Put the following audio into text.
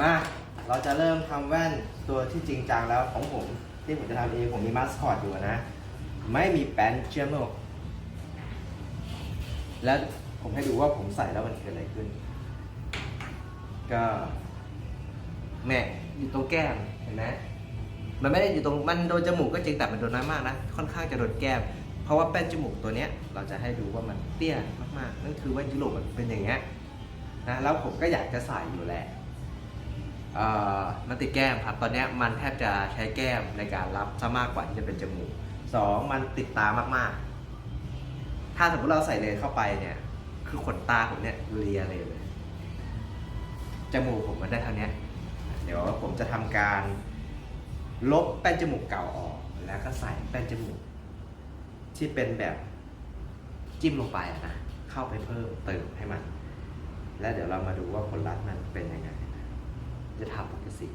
มา เราจะเริ่มทำแว่นตัวที่จริงจังแล้วของผม ที่ผมจะทำเองผมมีมาสคอตอยู่นะ ไม่มีแป้นเชื่อมโลกแล้วผมให้ดูว่าผมใส่แล้วมันเกิดอะไรขึ้น ก็แม่อยู่ตรงแก้มเห็นไหมมันไม่ได้อยู่ตรงมันโดนจมูกก็จริงแต่มันโดนน้อยมากนะค่อนข้างจะโดนแก้ม เพราะว่าแป้นจมูกตัวเนี้ย เราจะให้ดูว่ามันเตี้ยมากๆนั่นคือว่ายุโรปมันเป็นอย่างเงี้ยนะแล้วผมก็อยากจะใส่อยู่แหละ มันติดแก้มครับ ตอนนี้มันแทบจะใช้แก้มในการรับซะมากกว่าที่จะเป็นจมูกสองมันติดตามากๆ ถ้าสมมติเราใส่เลนเข้าไปเนี่ย คือขนตาผมเนี่ยเลียเลยเลย จมูกผมมันได้เท่านี้เดี๋ยวผมจะทำการลบแป้นจมูกเก่าออก แล้วก็ใส่แป้นจมูก ที่เป็นแบบจิ้มลงไปนะ เข้าไปเพิ่มเติมให้มัน แล้วเดี๋ยวเรามาดูว่าผลลัพธ์มันเป็นยังไง นะจะทำปกติ